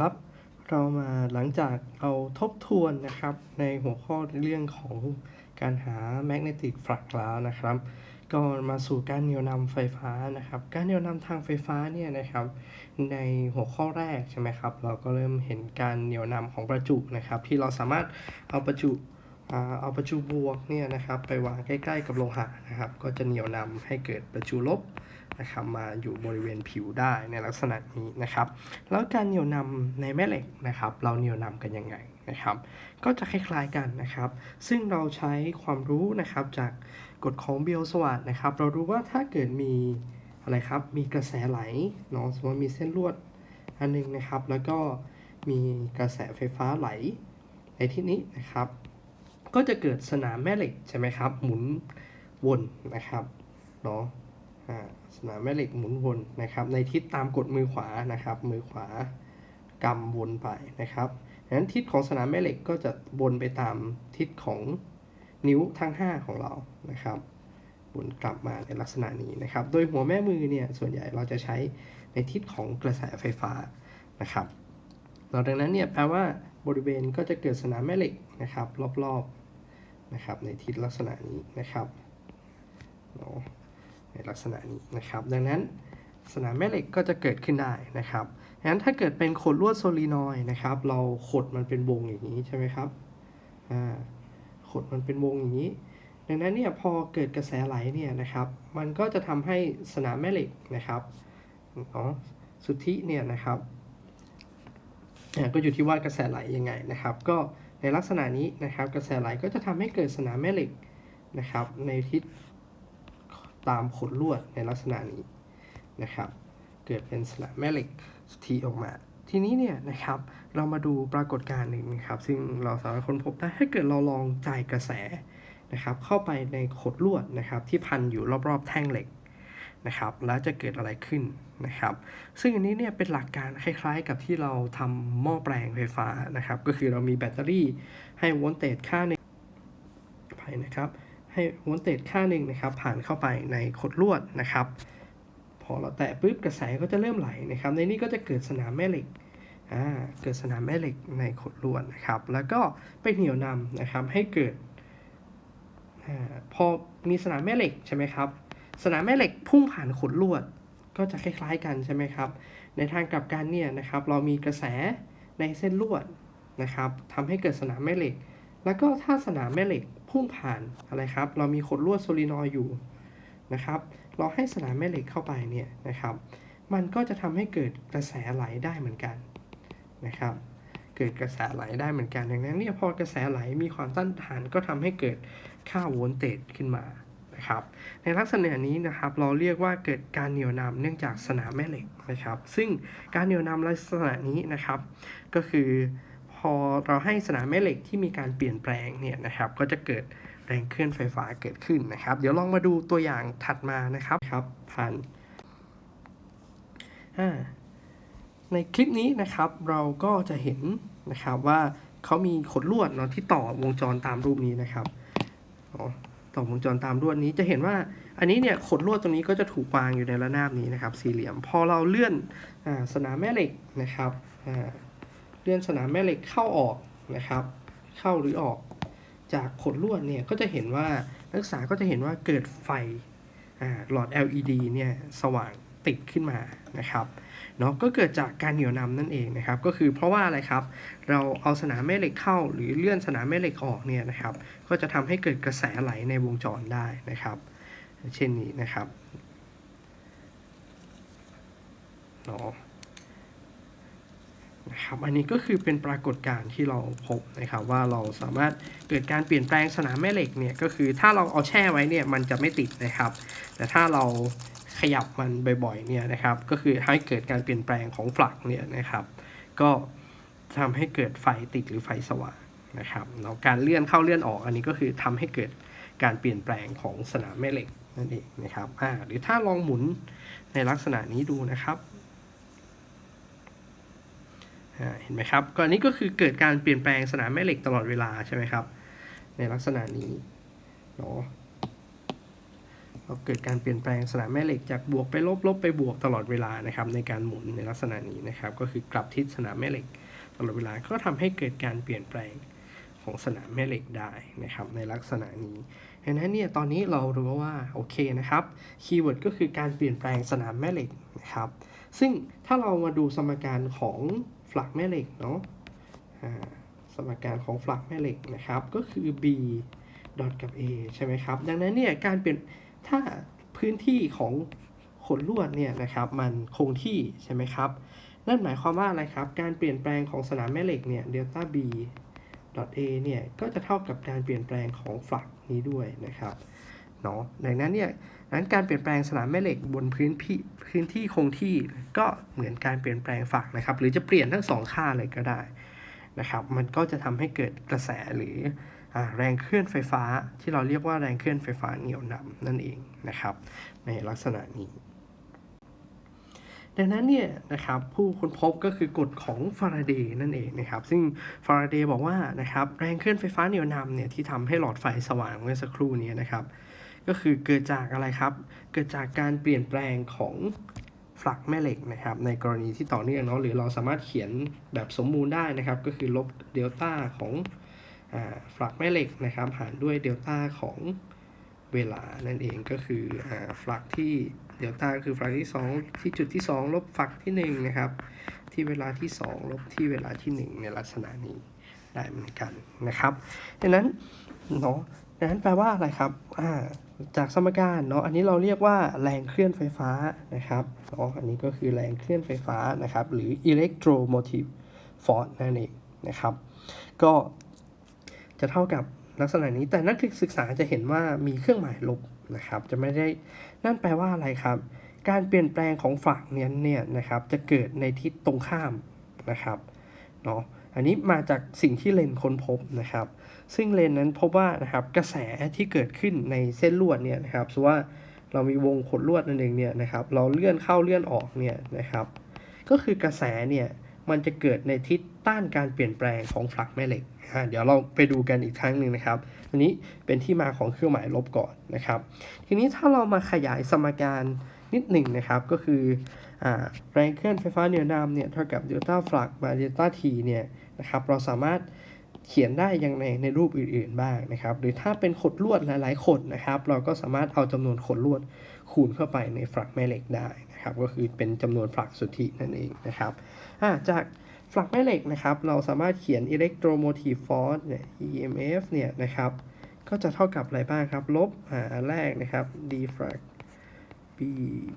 ครับ เรามาหลังจากเอาทบทวนนะครับ ในหัวข้อเรื่องของการหา magnetic flux แล้วนะครับ ก็มาสู่การเหนี่ยวนำไฟฟ้านะครับ การเหนี่ยวนำทางไฟฟ้าเนี่ยนะครับ ในหัวข้อแรกใช่ไหมครับ เราก็เริ่มเห็นการเหนี่ยวนำของประจุนะครับ ที่เราสามารถเอาประจุเอาประจุบวกเนี่ยนะครับ ไปวางใกล้ ๆ กับโลหะนะครับ ก็จะเหนี่ยวนำให้เกิดประจุลบ นะครับมาอยู่บริเวณผิวได้ในลักษณะนี้นะครับ แล้วการเหนี่ยวนำในแม่เหล็กนะครับ เราเหนี่ยวนำกันยังไงนะครับ ก็จะคล้ายๆกันนะครับ ซึ่งเราใช้ความรู้นะครับจากกฎของเบียวสวัสดนะครับ เรารู้ว่าถ้าเกิดมีอะไรครับมีกระแสไหลเนาะสมมติมีเส้นลวดอันหนึงนะครับ แล้วก็มีกระแสไฟฟ้าไหลในที่นี้นะครับ ก็จะเกิดสนามแม่เหล็กใช่ไหมครับ หมุนวนนะครับเนาะ สนามแม่เหล็กหมุนวนนะครับ ในทิศตามกฎมือขวานะครับ มือขวากำวนไปนะครับดังนั้นทิศของสนามแม่เหล็กก็จะวนไปตามทิศของนิ้วทั้ง 5 ของเรานะครับวนกลับมาในลักษณะนี้นะครับ โดยหัวแม่มือเนี่ยส่วนใหญ่เราจะใช้ในทิศของกระแสไฟฟ้านะครับเราดังนั้นเนี่ยแปลว่าบริเวณก็จะเกิดสนามแม่เหล็กนะครับ รอบๆนะครับในทิศลักษณะนี้นะครับเนาะ ในลักษณะนี้นะครับ ดังนั้นสนามแม่เหล็กก็จะเกิดขึ้นได้นะครับดังนั้นถ้าเกิดเป็นขดลวดโซลีนอยด์นะครับ เราขดมันเป็นวงอย่างนี้ใช่ไหมครับอ่าขดมันเป็นวงอย่างนี้ ดังนั้นเนี่ยพอเกิดกระแสไหลเนี่ยนะครับ มันก็จะทำให้สนามแม่เหล็กนะครับเนาะสุทธิเนี่ยนะครับก็อยู่ที่ว่ากระแสไหลยังไงนะครับ ก็ในลักษณะนี้นะครับ กระแสไหลก็จะทำให้เกิดสนามแม่เหล็กนะครับ ในทิศ ตามขดลวดในลักษณะนี้นะครับ เกิดเป็นสนามแม่เหล็กสุทธิออกมา ทีนี้เนี่ยนะครับเรามาดูปรากฏการณ์หนึ่งนะครับ ซึ่งเราสามารถค้นพบได้ถ้าเกิดเราลองจ่ายกระแสนะครับ เข้าไปในขดลวดนะครับที่พันอยู่รอบๆแท่งเหล็กนะครับแล้วจะเกิดอะไรขึ้นนะครับ ซึ่งอันนี้เนี่ยเป็นหลักการคล้ายๆ กับที่เราทำหม้อแปลงไฟฟ้านะครับ ก็คือเรามีแบตเตอรี่ให้โวลต์เตจค่าหนึ่งไปนะครับ ให้โวลเตจค่าหนึ่งนะครับผ่านเข้าไปในขดลวดนะครับ พอเราแตะปุ๊บกระแสก็จะเริ่มไหลนะครับ ในนี้ก็จะเกิดสนามแม่เหล็กอ่าเกิดสนามแม่เหล็กในขดลวดนะครับ แล้วก็ไปเหนี่ยวนำนะครับให้เกิดอาพอมีสนามแม่เหล็กใช่ไหมครับสนามแม่เหล็กพุ่งผ่านขดลวดก็จะคล้าย ๆกันใช่ไหมครับ ในทางกลับกันเนี่ยนะครับเรามีกระแสในเส้นลวดนะครับทำให้เกิดสนามแม่เหล็ก แล้วก็ถ้าสนามแม่เหล็กพุ่งผ่านอะไรครับ เรามีขดลวดโซลีนอยด์อยู่นะครับ เราให้สนามแม่เหล็กเข้าไปเนี่ยนะครับ มันก็จะทำให้เกิดกระแสไหลได้เหมือนกันนะครับ เกิดกระแสไหลได้เหมือนกัน ดังนั้นเนี่ยพอกระแสไหลมีความต้านทานก็ทำให้เกิดค่าโวลต์เตจขึ้นมานะครับ ในลักษณะนี้นะครับเราเรียกว่าเกิดการเหนี่ยวนำเนื่องจากสนามแม่เหล็กนะครับ ซึ่งการเหนี่ยวนำลักษณะนี้นะครับ ก็คือ พอเราให้สนามแม่เหล็กที่มีการเปลี่ยนแปลงเนี่ยนะครับ ก็จะเกิดแรงเคลื่อนไฟฟ้าเกิดขึ้นนะครับ เดี๋ยวลองมาดูตัวอย่างถัดมานะครับครับผ่านอ่าในคลิปนี้นะครับเราก็จะเห็นนะครับว่าเขามีขดลวดเนาะที่ต่อวงจรตามรูปนี้นะครับอ๋อต่อวงจรตามลวดนี้จะเห็นว่าอันนี้เนี่ยขดลวดตรงนี้ก็จะถูกวางอยู่ในระนาบนี้นะครับ สี่เหลี่ยม พอเราเลื่อนอสนามแม่เหล็กนะครับ เลื่อนสนามแม่เหล็กเข้าออกนะครับ เข้าหรือออก จากขดลวดเนี่ยก็จะเห็นว่านักศึกษาก็จะเห็นว่าเกิดไฟหลอด LED เนี่ยสว่างติดขึ้นมานะครับเนาะก็เกิดจากการเหนี่ยวนำนั่นเองนะครับ ก็คือเพราะว่าอะไรครับ เราเอาสนามแม่เหล็กเข้า หรือเลื่อนสนามแม่เหล็กออกเนี่ยนะครับ ก็จะทำให้เกิดกระแสไหลในวงจรได้นะครับ เช่นนี้นะครับเนาะ นะครับอันนี้ก็คือเป็นปรากฏการณ์ที่เราพบนะครับว่าเราสามารถเกิดการเปลี่ยนแปลงสนามแม่เหล็กเนี่ยก็คือถ้าเราเอาแช่ไว้เนี่ยมันจะไม่ติดนะครับ แต่ถ้าเราขยับมันบ่อยๆเนี่ยนะครับก็คือให้เกิดการเปลี่ยนแปลงของฟลักเนี่ยนะครับ ก็ทำให้เกิดไฟติดหรือไฟสว่างนะครับเนาะการเลื่อนเข้าเลื่อนออกอันนี้ก็คือทำให้เกิดการเปลี่ยนแปลงของสนามแม่เหล็กนั่นเองนะครับอ่าหรือถ้าลองหมุนในลักษณะนี้ดูนะครับ เห็นไหมครับก็อันนี้ก็คือเกิดการเปลี่ยนแปลงสนามแม่เหล็กตลอดเวลาใช่ไหมครับ ในลักษณะนี้เนาะเราเกิดการเปลี่ยนแปลงสนามแม่เหล็กจากบวกไปลบลบไปบวกตลอดเวลานะครับ ในการหมุนในลักษณะนี้นะครับ ก็คือกลับทิศสนามแม่เหล็กตลอดเวลาก็ทำให้เกิดการเปลี่ยนแปลงของสนามแม่เหล็กได้นะครับ ในลักษณะนี้ดังนั้นเนี่ยตอนนี้เรารู้ว่าโอเคนะครับคีย์เวิร์ดก็คือการเปลี่ยนแปลงสนามแม่เหล็กนะครับ ซึ่งถ้าเรามาดูสมการของ ฝลักแม่เหล็กเนาะสมการของฝลักแม่เหล็กนะครับ ก็คือ b ดอทกับ a ใช่ไหมครับ ดังนั้นเนี่ยการเปลี่ยนถ้าพื้นที่ของขนลวดเนี่ยนะครับมันคงที่ใช่ไหมครับ นั่นหมายความว่าอะไรครับ การเปลี่ยนแปลงของสนามแม่เหล็กเนี่ยเดลต้า b ดอท a เนี่ยก็จะเท่ากับการเปลี่ยนแปลงของฝลักนี้ด้วยนะครับ เนาะดังนั้นเนี่ยดังนั้นการเปลี่ยนแปลงสนามแม่เหล็กบนพื้นที่พื้นที่คงที่ก็เหมือนการเปลี่ยนแปลงฝักนะครับ หรือจะเปลี่ยนทั้งสองค่าเลยก็ได้นะครับมันก็จะทำให้เกิดกระแสหรืออแรงเคลื่อนไฟฟ้าที่เราเรียกว่าแรงเคลื่อนไฟฟ้าเหนี่ยวนำนั่นเองนะครับ ในลักษณะนี้ ดังนั้นเนี่ยนะครับผู้ค้นพบก็คือกฎของฟาราเดย์นั่นเองนะครับ ซึ่งฟาราเดย์บอกว่านะครับแรงเคลื่อนไฟฟ้าเหนี่ยวนำเนี่ยที่ทำให้หลอดไฟสว่างเมื่อสักครู่นี้นะครับ ก็คือเกิดจากอะไรครับ เกิดจากการเปลี่ยนแปลงของฝลักแม่เหล็กนะครับ ในกรณีที่ต่อเนื่องเนาะหรือเราสามารถเขียนแบบสมมูลได้นะครับ ก็คือลบเดลต้าของฝลักแม่เหล็กนะครับ หารด้วยเดลต้าของเวลานั่นเองก็คืออฝลักที่เดลต้าคือฝลักที่ 2 ที่จุดที่ 2 ลบฝลักที่1นะครับที่เวลาที่ 2 ลบที่เวลาที่ 1 ในลักษณะนี้ได้เหมือนกันนะครับดังนั้นเนาะดังนั้นแปลว่าอะไรครับอ่า จากสมการเนาะอันนี้เราเรียกว่าแรงเคลื่อนไฟฟ้านะครับเนาะอันนี้ก็คือแรงเคลื่อนไฟฟ้านะครับ หรือ electromotive force นั่นเองนะครับ ก็จะเท่ากับลักษณะนี้แต่นักศึกษาจะเห็นว่ามีเครื่องหมายลบนะครับ จะไม่ได้นั่นแปลว่าอะไรครับ การเปลี่ยนแปลงของฝักเนี้ยเนี่ยนะครับ จะเกิดในทิศตรงข้ามนะครับเนาะ อันนี้มาจากสิ่งที่เลนค้นพบนะครับ ซึ่งเลนนั้นพบว่านะครับกระแสที่เกิดขึ้นในเส้นลวดเนี่ยนะครับสมมติว่าเรามีวงขดลวดนั่นเองเนี่ยนะครับ เราเลื่อนเข้าเลื่อนออกเนี่ยนะครับ ก็คือกระแสเนี่ยมันจะเกิดในทิศต้านการเปลี่ยนแปลงของฝลักแม่เหล็ก เดี๋ยวเราไปดูกันอีกครั้งหนึ่งนะครับ อันนี้เป็นที่มาของเครื่องหมายลบก่อนนะครับ ทีนี้ถ้าเรามาขยายสมการนิดหนึ่งนะครับ ก็คือ แรงเคลื่อนไฟฟ้าเหนี่ยวนำเนี่ยเท่ากับเดลต้าฟลักบาเดลต้าทีเนี่ยนะครับเราสามารถเขียนได้อย่างในในรูปอื่น ๆบ้างนะครับ หรือถ้าเป็นขดลวดหลาย ๆ ขดนะครับ เราก็สามารถเอาจำนวนขดลวดคูณเข้าไปในฝักแม่เหล็กได้นะครับ ก็คือเป็นจำนวนฝักสุทธินั่นเองนะครับาจากฝักแม่เหล็กนะครับ เราสามารถเขียน electromotive force เนี่ย EMF เนี่ยนะครับ ก็จะเท่ากับอะไรบ้างครับ ลบอันแรกนะครับ d ฟลัก b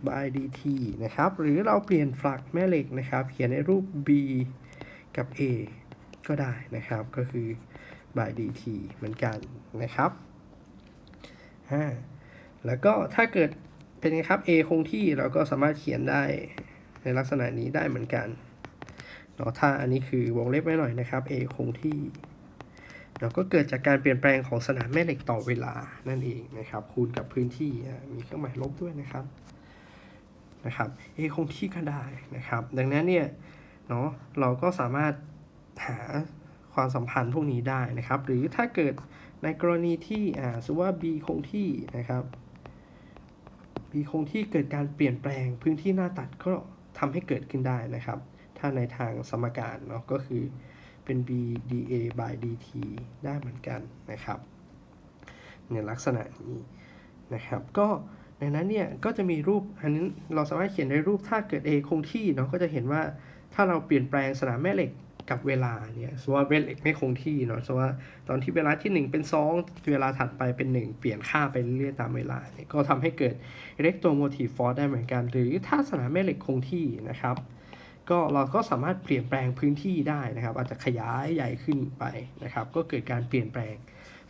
by dt นะครับ หรือเราเปลี่ยนฝลักแม่เหล็กนะครับ เขียนในรูป b กับ a ก็ได้นะครับ ก็คือ by dt เหมือนกันนะครับแล้วก็ถ้าเกิดเป็นไงครับ a คงที่เราก็สามารถเขียนได้ในลักษณะนี้ได้เหมือนกันเนาะถ้าอันนี้คือวงเล็บไว้หน่อยนะครับ a คงที่ เราก็เกิดจากการเปลี่ยนแปลงของสนามแม่เหล็กต่อเวลานั่นเองนะครับ คูณกับพื้นที่มีเครื่องหมายลบด้วยนะครับนะครับ a คงที่ก็ได้นะครับ ดังนั้นเนี่ยเนาะเราก็สามารถหาความสัมพันธ์พวกนี้ได้นะครับ หรือถ้าเกิดในกรณีที่อ่าสมมติว่า b คงที่นะครับ b คงที่เกิดการเปลี่ยนแปลงพื้นที่หน้าตัดก็ทำให้เกิดขึ้นได้นะครับ ถ้าในทางสมการเนาะก็คือ เป็น b dA by dt ได้เหมือนกันนะครับ ในลักษณะนี้นะครับ ก็ในนั้นเนี่ยก็จะมีรูปอันนี้เราสามารถเขียนในรูปถ้าเกิด a คงที่เนาะก็จะเห็นว่าถ้าเราเปลี่ยนแปลงสนามแม่เหล็กกับเวลาเนี่ยสมมติว่าแม่เหล็กไม่คงที่เนาะสมมติว่าตอนที่เวลาที่ 1 เป็น 2 เวลาถัดไปเป็น 1 เปลี่ยนค่าไปเรื่อยๆตามเวลาเนี่ยก็ทำให้เกิด electromotive force ได้เหมือนกัน หรือถ้าสนามแม่เหล็กคงที่นะครับ ก็เราก็สามารถเปลี่ยนแปลงพื้นที่ได้นะครับ อาจจะขยายใหญ่ขึ้นไปนะครับ ก็เกิดการเปลี่ยนแปลง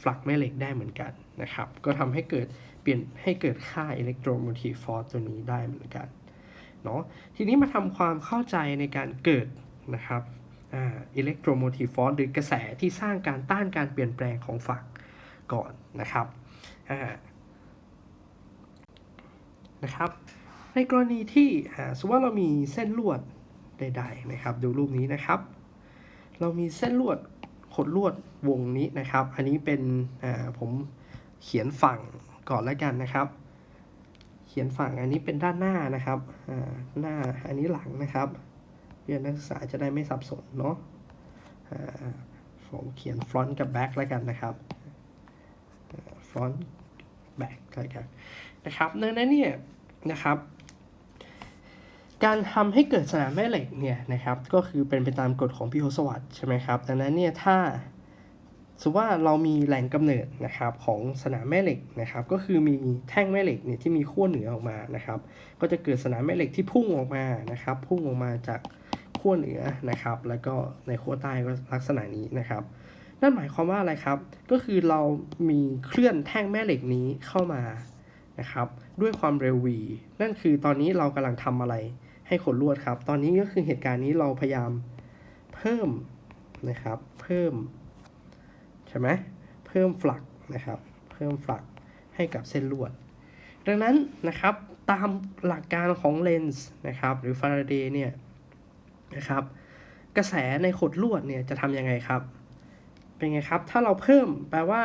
ฝลักแม่เหล็กได้เหมือนกันนะครับ ก็ทำให้เกิดเปลี่ยนให้เกิดค่า electromotive force ตัวนี้ได้เหมือนกันเนาะทีนี้มาทำความเข้าใจในการเกิดนะครับอ่า electromotive force หรือกระแสที่สร้างการต้านการเปลี่ยนแปลงของฝักก่อนนะครับอ่านะครับ ในกรณีที่สมมติว่าเรามีเส้นลวด ใดๆนะครับ ดูรูปนี้นะครับ เรามีเส้นลวดขดลวดวงนี้นะครับ อันนี้เป็นอ่าผมเขียนฝั่งก่อนแล้วกันนะครับ เขียนฝั่งอันนี้เป็นด้านหน้านะครับอ่าหน้าอันนี้หลังนะครับเพื่อนนักศึกษาจะได้ไม่สับสนเนาะอ่าผมเขียน front กับ back แล้วกันนะครับ front back แล้วกันนะครับดังนั้นเนี่ยนะครับ การทำให้เกิดสนามแม่เหล็กเนี่ยนะครับก็คือเป็นไปตามกฎของพิโฮสวัสด์ใช่ไหมครับดังนั้นเนี่ยถ้าสมมติว่าเรามีแหล่งกำเนิดนะครับของสนามแม่เหล็กนะครับก็คือมีแท่งแม่เหล็กเนี่ยที่มีขั้วเหนือออกมานะครับ ก็จะเกิดสนามแม่เหล็กที่พุ่งออกมานะครับ พุ่งออกมาจากขั้วเหนือนะครับ แล้วก็ในขั้วใต้ก็ลักษณะนี้นะครับ นั่นหมายความว่าอะไรครับ ก็คือเรามีเคลื่อนแท่งแม่เหล็กนี้เข้ามานะครับ ด้วยความเร็ว v นั่นคือตอนนี้เรากำลังทำอะไร ให้ขดลวดครับ ตอนนี้ก็คือเหตุการณ์นี้เราพยายามเพิ่มนะครับ เพิ่มใช่ไหมเพิ่มฟลักนะครับ เพิ่มฟลักให้กับเส้นลวด ดังนั้นนะครับตามหลักการของเลนส์นะครับหรือฟาราเดย์เนี่ยนะครับกระแสในขดลวดเนี่ยจะทำยังไงครับ เป็นไงครับ ถ้าเราเพิ่มแปลว่า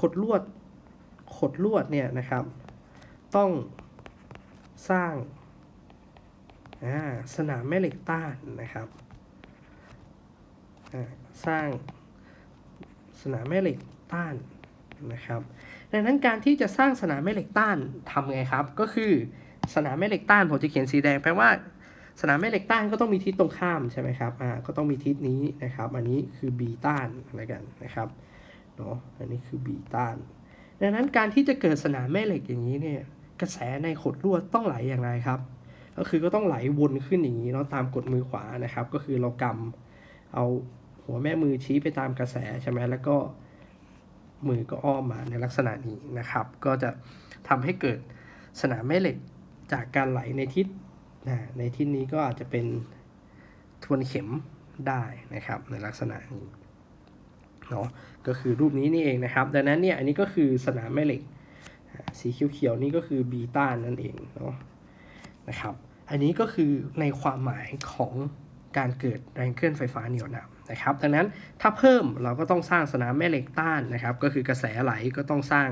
ขดลวดขดลวดเนี่ยนะครับ ต้องสร้าง สนามแม่เหล็กต้านนะครับสร้างสนามแม่เหล็กต้านนะครับดังนั้นการที่จะสร้างสนามแม่เหล็กต้านทำไงครับ ก็คือสนามแม่เหล็กต้านผมจะเขียนสีแดงแปลว่า สนามแม่เหล็กต้านก็ต้องมีทิศตรงข้ามใช่ไหมครับอ่าก็ต้องมีทิศนี้นะครับ อันนี้คือ B ต้านอะไรกันนะครับเนาะอันนี้คือ B ต้าน ดังนั้นการที่จะเกิดสนามแม่เหล็กอย่างนี้เนี่ยกระแสในขดลวดต้องไหลอย่างไรครับ ก็คือก็ต้องไหลวนขึ้นอย่างนี้เนาะตามกฎมือขวานะครับ ก็คือเรากำเอาหัวแม่มือชี้ไปตามกระแสใช่ไหมแล้วก็มือก็อ้อมมาในลักษณะนี้นะครับ ก็จะทำให้เกิดสนามแม่เหล็กจากการไหลในทิศนะในที่นี้ก็อาจจะเป็นทวนเข็มได้นะครับ ในลักษณะนี้เนาะก็คือรูปนี้นี่เองนะครับ ดังนั้นเนี่ยอันนี้ก็คือสนามแม่เหล็ก สีเขียวๆนี่ก็คือบีต้านั่นเองเนาะ นะครับ อันนี้ก็คือในความหมายของการเกิดแรงเคลื่อนไฟฟ้าเหนี่ยวนำนะครับ ดังนั้นถ้าเพิ่มเราก็ต้องสร้างสนามแม่เหล็กต้านนะครับ ก็คือกระแสไหลก็ต้องสร้าง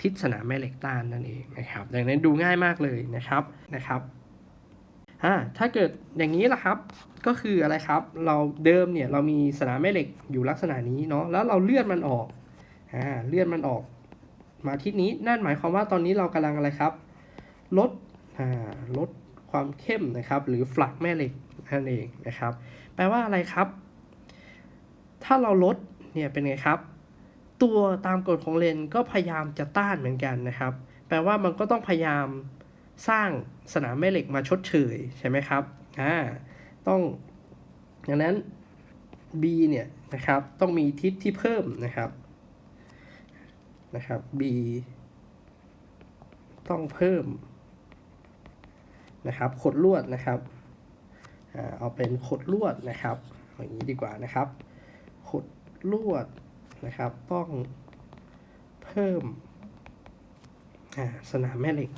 ทิศสนามแม่เหล็กต้านนั่นเองนะครับ ดังนั้นดูง่ายมากเลยนะครับนะครับถ้าเกิดอย่างนี้ล่ะครับ ก็คืออะไรครับ เราเดิมเนี่ยเรามีสนามแม่เหล็กอยู่ลักษณะนี้เนาะ แล้วเราเลื่อนมันออกอ่าเลื่อนมันออก มาทิศนี้ นั่นหมายความว่าตอนนี้เรากำลังอะไรครับ ลด ลดความเข้มนะครับ หรือฟลักแม่เหล็กนั่นเองนะครับ แปลว่าอะไรครับ ถ้าเราลดเนี่ยเป็นไงครับ ตัวตามกฎของเลนก็พยายามจะต้านเหมือนกันนะครับ แปลว่ามันก็ต้องพยายามสร้างสนามแม่เหล็กมาชดเชยใช่ไหมครับอ่าต้องดังนั้น B เนี่ยนะครับ ต้องมีทิศที่เพิ่มนะครับนะครับ B ต้องเพิ่ม นะครับขดลวดนะครับเอาเป็นขดลวดนะครับอย่างนี้ดีกว่านะครับขดลวดนะครับ ต้องเพิ่มสนามแม่เหล็ก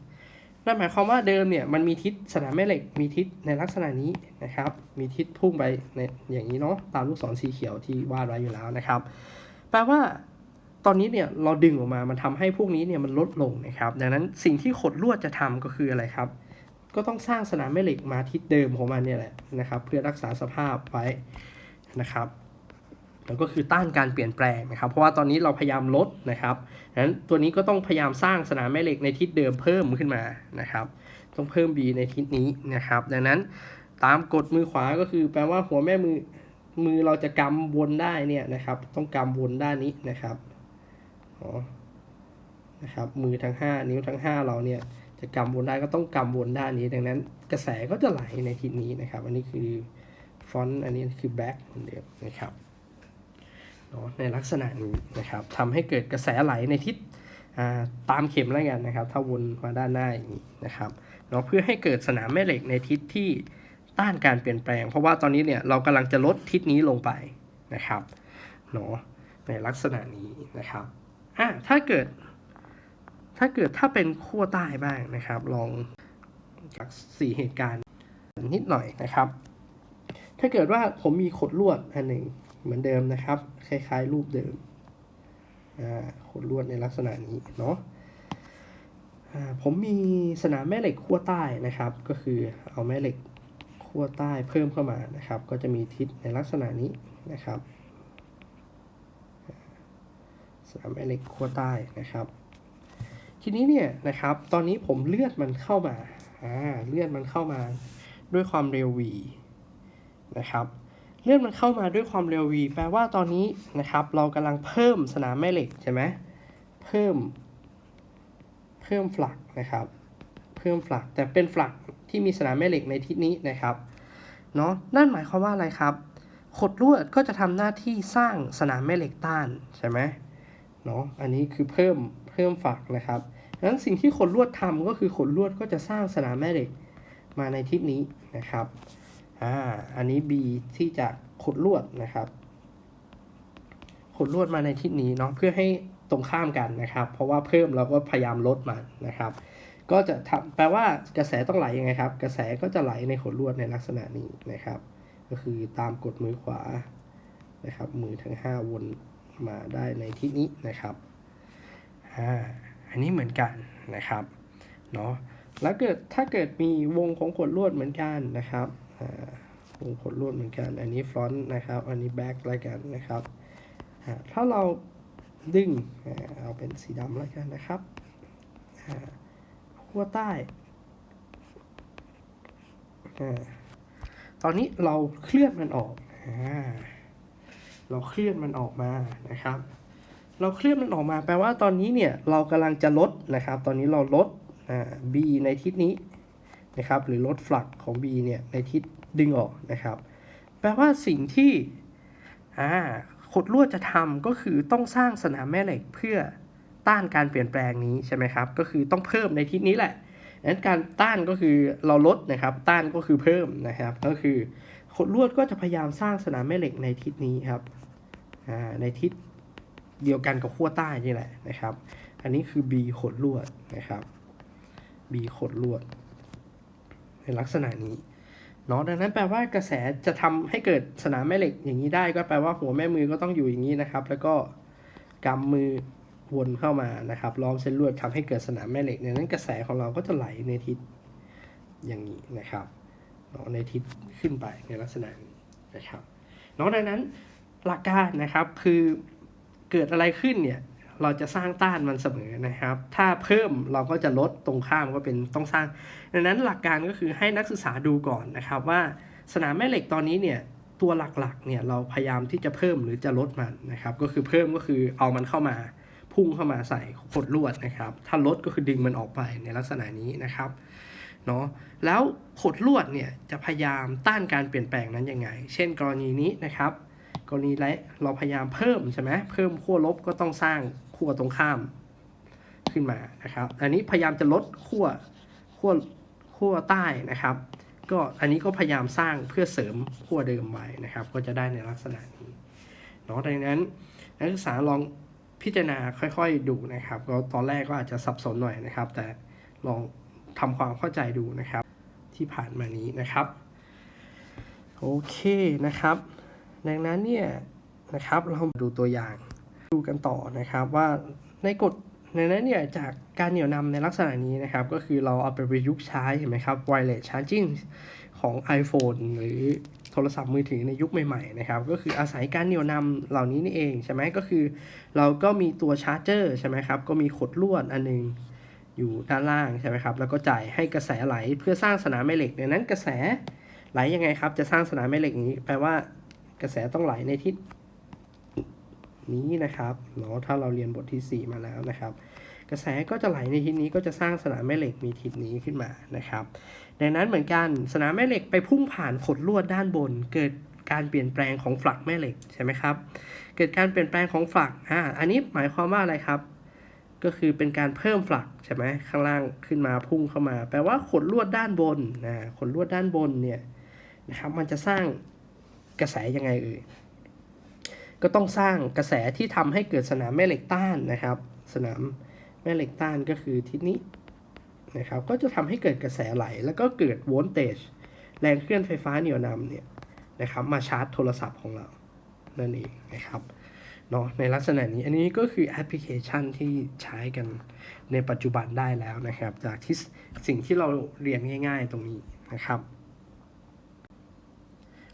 นั่นหมายความว่าเดิมเนี่ยมันมีทิศสนามแม่เหล็ก มีทิศในลักษณะนี้นะครับ มีทิศพุ่งไปในอย่างนี้เนาะตามลูกศรสีเขียวที่วาดไว้อยู่แล้วนะครับ แปลว่าตอนนี้เนี่ยเราดึงออกมามันทำให้พวกนี้เนี่ยมันลดลงนะครับ ดังนั้นสิ่งที่ขดลวดจะทำก็คืออะไรครับ ก็ต้องสร้างสนามแม่เหล็กมาทิศเดิมของมันเนี่ยแหละนะครับเพื่อรักษาสภาพไว้นะครับแล้วก็คือต้านการเปลี่ยนแปลงนะครับ เพราะว่าตอนนี้เราพยายามลดนะครับดังนั้นตัวนี้ก็ต้องพยายามสร้างสนามแม่เหล็กในทิศเดิมเพิ่มขึ้นมานะครับ ต้องเพิ่ม B ในทิศนี้นะครับ ดังนั้นตามกฎมือขวาก็คือแปลว่าหัวแม่มือมือเราจะกำวนได้เนี่ยนะครับ ต้องกำวนด้านนี้นะครับอ๋อนะครับมือทั้ง 5 นิ้วทั้ง 5 เราเนี่ย จะกำวนได้ก็ต้องกำวนด้านนี้ ดังนั้นกระแสก็จะไหลในทิศนี้นะครับ อันนี้คือฟอนต์อันนี้คือแบ็คเหมือนเดิมนะครับเนาะในลักษณะนี้นะครับทำให้เกิดกระแสไหลในทิศอ่าตามเข็มแล้วกันนะครับ ถ้าวนมาด้านหน้าอย่างนี้นะครับเนาะเพื่อให้เกิดสนามแม่เหล็กในทิศที่ต้านการเปลี่ยนแปลง เพราะว่าตอนนี้เนี่ยเรากำลังจะลดทิศนี้ลงไปนะครับเนาะในลักษณะนี้นะครับอะถ้าเกิด ถ้าเกิดถ้าเป็นขั้วใต้บ้างนะครับ ลองจากสี่เหตุการณ์นิดหน่อยนะครับ ถ้าเกิดว่าผมมีขดลวดอันหนึ่งเหมือนเดิมนะครับ คล้าย ๆ รูปเดิมขดลวดในลักษณะนี้เนาะผมมีสนามแม่เหล็กขั้วใต้นะครับ ก็คือเอาแม่เหล็กขั้วใต้เพิ่มเข้ามานะครับ ก็จะมีทิศในลักษณะนี้นะครับสนามแม่เหล็กขั้วใต้นะครับ ทีนี้เนี่ยนะครับ ตอนนี้ผมเลื่อนมันเข้ามาอ่าเลื่อนมันเข้ามาด้วยความเร็ว v นะครับ เลื่อนมันเข้ามาด้วยความเร็ว v แปลว่าตอนนี้นะครับ เรากำลังเพิ่มสนามแม่เหล็กใช่ไหมเพิ่ม เพิ่มฟลักนะครับ เพิ่มฟลักแต่เป็นฟลักที่มีสนามแม่เหล็กในทิศนี้นะครับเนาะนั่นหมายความว่าอะไรครับขดลวดก็จะทำหน้าที่สร้างสนามแม่เหล็กต้านใช่ไหมเนาะอันนี้คือเพิ่มเพิ่มฝักนะครับ ดังนั้นสิ่งที่ขดลวดทำก็คือขดลวดก็จะสร้างสนามแม่เหล็กมาในทิศนี้นะครับ อ่า อันนี้ B ที่จะขดลวดนะครับ ขดลวดมาในทิศนี้เนาะเพื่อให้ตรงข้ามกันนะครับ เพราะว่าเพิ่มเราก็พยายามลดมันนะครับ ก็จะทำแปลว่ากระแสต้องไหลยังไงครับ กระแสก็จะไหลในขดลวดในลักษณะนี้นะครับ ก็คือตามกดมือขวานะครับ มือทั้ง 5 วนมาได้ในทิศนี้นะครับอ่า อันนี้เหมือนกันนะครับเนาะแล้วเกิดถ้าเกิดมีวงของขดลวดเหมือนกันนะครับวงขดลวดเหมือนกัน อันนี้ฟรอนต์นะครับ อันนี้แบ็คแล้วกันนะครับถ้าเราดึงเอาเป็นสีดำแล้วกันนะครับขั้วใต้ตอนนี้เราเคลื่อนมันออกอเราเคลื่อนมันออกมานะครับ เราเคลื่อนมันออกมาแปลว่าตอนนี้เนี่ยเรากำลังจะลดนะครับ ตอนนี้เราลดอ่า B ในทิศนี้นะครับ หรือลดฟลักของ B เนี่ยในทิศดึงออกนะครับ แปลว่าสิ่งที่อ่าขดลวดจะทำก็คือต้องสร้างสนามแม่เหล็กเพื่อต้านการเปลี่ยนแปลงนี้ใช่ไหมครับ ก็คือต้องเพิ่มในทิศนี้แหละดังนั้นการต้านก็คือเราลดนะครับ ต้านก็คือเพิ่มนะครับ ก็คือขดลวดก็จะพยายามสร้างสนามแม่เหล็กในทิศนี้ครับในทิศ เดียวกันกับขั้วใต้นี่แหละนะครับ อันนี้คือ B ขดลวดนะครับ B ขดลวด ในลักษณะนี้เนาะดังนั้นแปลว่ากระแสจะทำให้เกิดสนามแม่เหล็กอย่างนี้ได้ก็แปลว่าหัวแม่มือก็ต้องอยู่อย่างนี้นะครับ แล้วก็กำมือวนเข้ามานะครับล้อมเส้นลวดทำให้เกิดสนามแม่เหล็กเนี่ยนั้นกระแสของเราก็จะไหลในทิศอย่างนี้นะครับเนาะในทิศขึ้นไปในลักษณะนี้นะครับเนาะดังนั้นหลักการนะครับคือ เกิดอะไรขึ้นเนี่ยเราจะสร้างต้านมันเสมอนะครับ ถ้าเพิ่มเราก็จะลดตรงข้ามก็เป็นต้องสร้าง ดังนั้นหลักการก็คือให้นักศึกษาดูก่อนนะครับว่าสนามแม่เหล็กตอนนี้เนี่ยตัวหลักๆเนี่ยเราพยายามที่จะเพิ่มหรือจะลดมันนะครับ ก็คือเพิ่มก็คือเอามันเข้ามาพุ่งเข้ามาใส่ขดลวดนะครับ ถ้าลดก็คือดึงมันออกไปในลักษณะนี้นะครับเนาะแล้วขดลวดเนี่ยจะพยายามต้านการเปลี่ยนแปลงนั้นยังไง เช่นกรณีนี้นะครับ กรณีและเราพยายามเพิ่มใช่ไหมเพิ่มขั้วลบก็ต้องสร้างขั้วตรงข้ามขึ้นมานะครับ อันนี้พยายามจะลดขั้วขั้วขั้วใต้นะครับ ก็อันนี้ก็พยายามสร้างเพื่อเสริมขั้วเดิมไว้นะครับ ก็จะได้ในลักษณะนี้เนาะดังนั้นนักศึกษาลองพิจารณาค่อยๆดูนะครับก็ตอนแรกก็อาจจะสับสนหน่อยนะครับ แต่ลองทำความเข้าใจดูนะครับ ที่ผ่านมานี้นะครับ โอเคนะครับ ดังนั้นเนี่ยนะครับเรามาดูตัวอย่างดูกันต่อนะครับว่าในกฎในนั้นเนี่ยจากการเหนี่ยวนำในลักษณะนี้นะครับ ก็คือเราเอาไปประยุกต์ใช้เห็นไหมครับ wireless charging ของ iPhone หรือโทรศัพท์มือถือในยุคใหม่ๆนะครับก็คืออาศัยการเหนี่ยวนำเหล่านี้นี่เองใช่ไหมก็คือ เราก็มีตัวชาร์จเจอร์ใช่ไหมครับก็มีขดลวดอันหนึงอยู่ด้านล่างใช่ไหมครับแล้วก็จ่ายให้กระแสไหลเพื่อสร้างสนามแม่เหล็กดังนั้นกระแสไหลยังไงครับจะสร้างสนามแม่เหล็กนี้แปลว่า กระแสต้องไหลในทิศนี้นะครับเนาะถ้าเราเรียนบทที่ 4 มาแล้วนะครับ กระแสก็จะไหลในทิศนี้ก็จะสร้างสนามแม่เหล็กมีทิศนี้ขึ้นมานะครับ ดังนั้นเหมือนกันสนามแม่เหล็กไปพุ่งผ่านขดลวดด้านบน เกิดการเปลี่ยนแปลงของฝักแม่เหล็กใช่ไหมครับ เกิดการเปลี่ยนแปลงของฝักอ่าอันนี้หมายความว่าอะไรครับ ก็คือเป็นการเพิ่มฝักใช่ไหมข้างล่างขึ้นมาพุ่งเข้ามา แปลว่าขดลวดด้านบนนะขดลวดด้านบนเนี่ยนะครับมันจะสร้าง กระแสยังไงเอ่ยก็ต้องสร้างกระแสที่ทำให้เกิดสนามแม่เหล็กต้านนะครับ สนามแม่เหล็กต้านก็คือทิศนี้นะครับก็จะทำให้เกิดกระแสไหล แล้วก็เกิดโวลต์เตจแรงเคลื่อนไฟฟ้าเหนี่ยวนำเนี่ยนะครับมาชาร์จโทรศัพท์ของเรานั่นเองนะครับเนาะในลักษณะนี้อันนี้ก็คือแอปพลิเคชันที่ใช้กันในปัจจุบันได้แล้วนะครับ จากที่สิ่งที่เราเรียนง่าย ๆ ตรงนี้นะครับ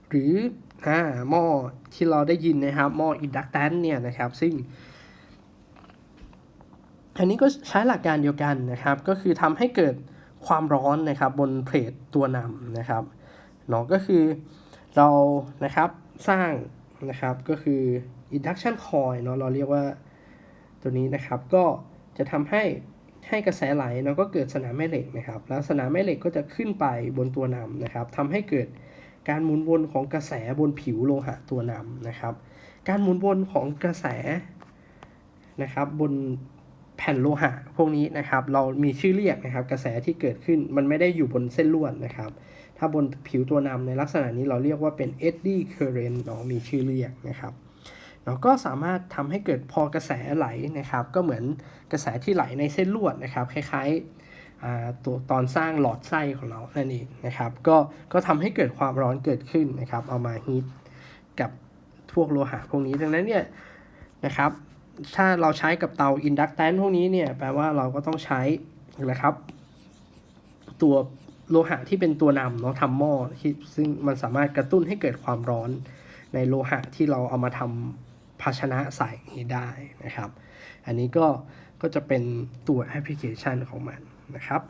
หรือ อ่าหม้อที่เราได้ยินนะครับหม้ออินดักแตนเนี่ยนะครับ ซึ่ง อันนี้ก็ใช้หลักการเดียวกันนะครับ ก็คือทำให้เกิดความร้อนนะครับบนเพลทตัวนำนะครับเนาะก็คือเรานะครับสร้างนะครับก็คือ induction coil เนาะเราเรียกว่าตัวนี้นะครับ ก็จะทำให้ให้กระแสไหลเนาะก็เกิดสนามแม่เหล็กนะครับ แล้วสนามแม่เหล็กก็จะขึ้นไปบนตัวนำนะครับทำให้เกิด การหมุนวนของกระแสบนผิวโลหะตัวนำนะครับ การหมุนวนของกระแสนะครับบนแผ่นโลหะพวกนี้นะครับ เรามีชื่อเรียกนะครับ กระแสที่เกิดขึ้นมันไม่ได้อยู่บนเส้นลวดนะครับ ถ้าบนผิวตัวนำในลักษณะนี้เราเรียกว่าเป็น eddy current เนาะมีชื่อเรียกนะครับเราก็สามารถทำให้เกิดพอกระแสไหลนะครับ ก็เหมือนกระแสที่ไหลในเส้นลวดนะครับ คล้ายๆ ตัวตอนสร้างหลอดไส้ของเรานั่นเองนะครับ ก็ก็ทำให้เกิดความร้อนเกิดขึ้นนะครับ เอามาฮีทกับพวกโลหะพวกนี้ดังนั้นเนี่ยนะครับ ถ้าเราใช้กับเตาอินดักแตนพวกนี้เนี่ยแปลว่าเราก็ต้องใช้นะครับ ตัวโลหะที่เป็นตัวนำเนาะทำหม้อที่ซึ่งมันสามารถกระตุ้นให้เกิดความร้อนในโลหะที่เราเอามาทำภาชนะใส่ได้นะครับ อันนี้ก็ก็จะเป็นตัวแอปพลิเคชันของมัน นะครับ